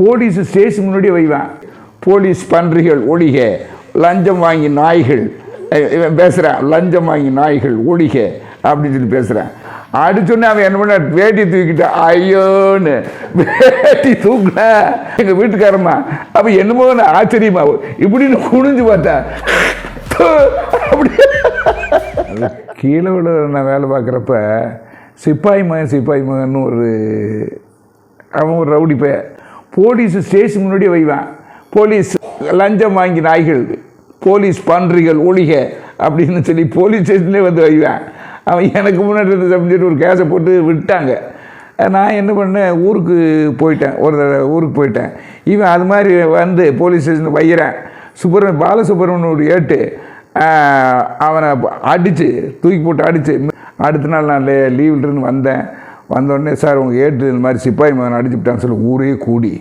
Police station முன்னாடி வைவான். Police பன்றிகள் ஒழிக. லஞ்சம் வாங்கி நாய்கள். இவன் பேசுகிறான் லஞ்சம் வாங்கி நாய்கள் ஒழிக அப்படின்னு சொல்லி பேசுகிறான் அடிச்சோடனே அவன் என்ன பண்ண வேட்டி தூக்கிட்டான் ஐயோன்னு வேட்டி தூக்குன எங்கள் வீட்டுக்காரம்மா அப்போ என்னமோ நான் ஆச்சரியமா இப்படின்னு குனிஞ்சு பார்த்தா அப்படி. கீழே விட நான் வேலை பார்க்குறப்ப சிப்பாய் மகன் சிப்பாய் மகன் ஒரு அவன் ஒரு ரவுடி பைய போலீஸ் ஸ்டேஷன் முன்னாடி வைவான். போலீஸ் லஞ்சம் வாங்கி நாய்கள் போலீஸ் பன்றிகள் ஒழிக அப்படின்னு சொல்லி போலீஸ் ஸ்டேஷன்லேயே வந்து வைவான். அவன் எனக்கு முன்னாடி இருந்து சமைச்சிட்டு ஒரு கேஸை போட்டு விட்டாங்க. நான் என்ன பண்ணேன்? ஊருக்கு போயிட்டேன். ஒரு தடவை ஊருக்கு போயிட்டேன். இவன் அது மாதிரி வந்து போலீஸ் ஸ்டேஷனில் வைகிறேன். சுப்பிர பாலசுப்ரமணியோட ஏட்டு அவனை அடித்து தூக்கி போட்டு அடித்து அடுத்த நாள் நான் லீவில் இருந்து வந்தேன். வந்தோடனே சார் உங்கள் ஏட்டு இந்த மாதிரி சிப்பாய் மகன் அடிச்சுட்டான்னு சொல்லி ஊரே கூடி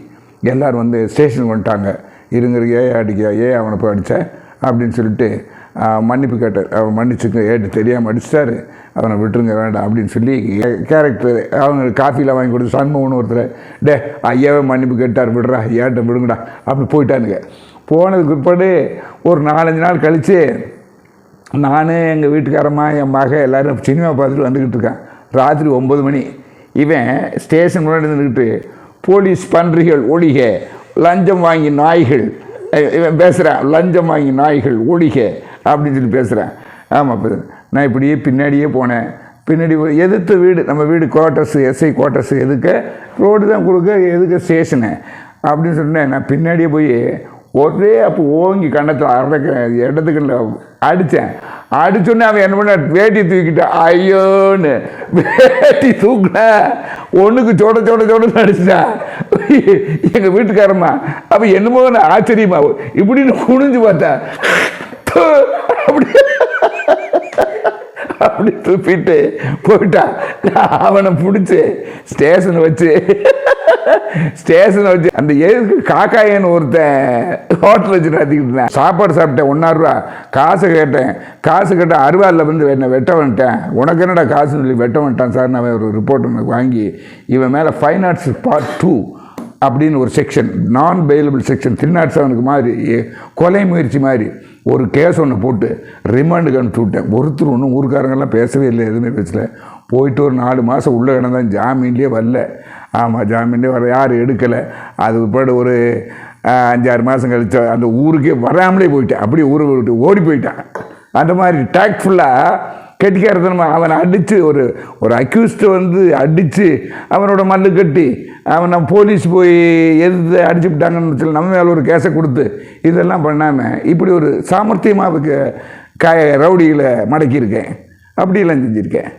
எல்லோரும் வந்து ஸ்டேஷனுக்கு வந்துட்டாங்க. இருங்க ஏ அடிக்க ஏ அவனை போய் அடித்தேன் அப்படின்னு சொல்லிட்டு மன்னிப்பு கேட்டார். அவன் மன்னிச்சுக்க ஏட்டு தெரியாமல் அடிச்சிட்டாரு. அவனை விட்டுருங்க வேண்டாம் அப்படின்னு சொல்லி கேரக்டர் அவங்க காஃபிலாம் வாங்கி கொடுத்து சண்முகன் ஒருத்தர் டே ஐயாவே மன்னிப்பு கேட்டார் விடுறா ஏட்டை விடுங்கடா அப்படி போயிட்டானுங்க. போனதுக்கு பிற்பாடு ஒரு நாலஞ்சு நாள் கழித்து நான் எங்கள் வீட்டுக்காரம்மா என் மக எல்லோரும் சினிமா பார்த்துட்டு வந்துக்கிட்டு இருக்கான். ராத்திரி ஒம்பது மணி. இவன் ஸ்டேஷன் முன்னாடி நின்றுக்கிட்டு போலீஸ் பன்றிகள் ஒழிக லஞ்சம் வாங்கி நாய்கள். இவன் பேசுகிறான் லஞ்சம் வாங்கி நாய்கள் ஒழிக அப்படின்னு சொல்லி பேசுகிறான் ஆமாம் இப்போ நான் இப்படியே பின்னாடியே போனேன். பின்னாடி எதிர்த்து வீடு நம்ம வீடு குவார்ட்டர்ஸ் எஸ்ஐ குவார்ட்டர்ஸ் எதுக்க? ரோடு தான் கொடுக்க எதுக்க? ஸ்டேஷனு அப்படின்னு சொன்னேன். நான் பின்னாடியே போய் ஒரே அப்போ ஓங்கி கண்ணத்தில் அரைக்க இடத்துக்கு அடித்தேன் அடிச்சோடனே அவன் என்ன பண்ண வேட்டி தூக்கிட்டான் ஐயோன்னு வேட்டி தூக்கின. ஒன்றுக்கு சோட சோட சோடன்னு அடிச்சிட்டான். எங்கள் வீட்டுக்காரம்மா அப்போ என்னமோ நான் ஆச்சரியமா இப்படின்னு குனிஞ்சு பார்த்தா தூ, அப்படி அப்படி துப்பிட்டு போயிட்டா. அவனை பிடிச்சி ஸ்டேஷன் வச்சு ஸ்டேஷன் வச்சு அந்த எதுக்கு காக்காயன்னு ஒருத்தன் ஹோட்டல் வச்சு நடத்திக்கிட்டு இருந்தேன். சாப்பாடு சாப்பிட்டேன் ஒன்றா காசு கேட்டேன். காசு கேட்டேன் அருவாளில் வந்து என்ன வெட்ட வந்துட்டேன். உனக்கு என்னடா காசுன்னு சொல்லி வெட்ட வந்துட்டான் சார். நான் ஒரு ரிப்போர்ட் ஒன்று வாங்கி இவன் மேலே ஃபைன் ஆர்ட்ஸ் பார்ட் டூ அப்படின்னு ஒரு செக்ஷன் நான் பெயிலபிள் செக்ஷன் த்ரீ நாட் செவனுக்கு மாதிரி கொலை முயற்சி மாதிரி ஒரு கேஸ் ஒன்று போட்டு ரிமாண்டுக்கு அனுப்பிச்சு விட்டேன். ஒருத்தர் ஒன்றும் ஊருக்காரங்கெல்லாம் பேசவே இல்லை எதுவுமே பேசல. போயிட்டு ஒரு நாலு மாதம் உள்ளே கிடந்தான் ஜாமீன்லேயே வரல. ஆமாம் ஜாமீன்லேயே வர யாரும் எடுக்கலை. அது பிற்பாடு ஒரு அஞ்சாறு மாதம் கழிச்சு அந்த ஊருக்கே வராமலே போயிட்டேன். அப்படியே ஊரை விட்டு ஓடி போயிட்டான். அந்த மாதிரி டேக்ஃபுல்லாக கெட்டிக்காரத்தனமா? அவனை அடித்து ஒரு ஒரு அக்யூஸ்டை வந்து அடித்து அவனோட மல்லு கட்டி அவனை போலீஸ் போய் எதிர்த்து அடிச்சு விட்டாங்கன்னு சொல்லி நம்ம மேலே ஒரு கேஸை கொடுத்து இதெல்லாம் பண்ணாமல் இப்படி ஒரு சாமர்த்தியமாக க ரவுடிகளை மடக்கியிருக்கேன். அப்படியெல்லாம் செஞ்சுருக்கேன்.